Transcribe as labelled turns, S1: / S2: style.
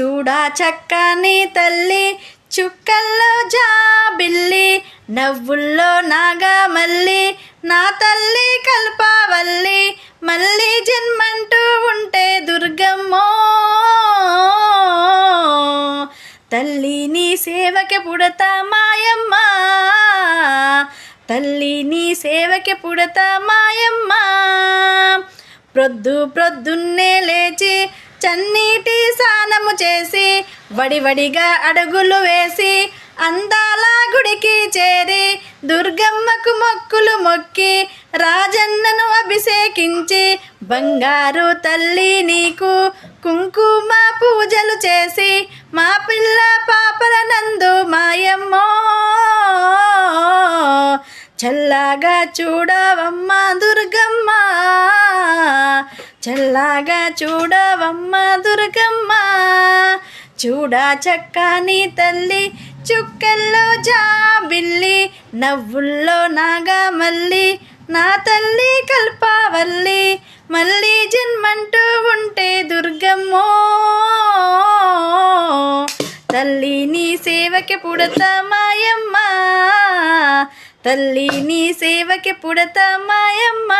S1: చూడా చక్కని తల్లి చుక్కల్లో జాబిల్లి నవ్వుల్లో నాగమల్లి నా తల్లి కల్పావల్లి మళ్ళీ జన్మంటూ ఉంటే దుర్గమ్మో. తల్లి నీ సేవకి పుడతా మాయమ్మ. తల్లి నీ సేవకి పుడతా మాయమ్మ. ప్రొద్దు ప్రొద్దున్నే లేచి చన్నీటి స్నానము చేసి వడివడిగా అడుగులు వేసి అందాల గుడికి చేరి దుర్గమ్మకు మొక్కులు మొక్కి రాజన్నను అభిషేకించి బంగారు తల్లి నీకు కుంకుమ పూజలు చేసి మా పిల్ల పాపల నందు మాయమ్మో. చల్లగా చూడవమ్మ దుర్గమ్మ. చల్లగా చూడవమ్మ దుర్గమ్మ. చూడా చక్కని తల్లి చుక్కల్లో జాబిల్లి నవ్వుల్లో నాగమల్లి నా తల్లి కల్పావల్లి. మళ్ళీ జన్మంటూ ఉంటే దుర్గమ్మో. తల్లి నీ సేవకి పుడతా మాయమ్మ తల్లి నీ సేవకి పుడతా మాయమ్మ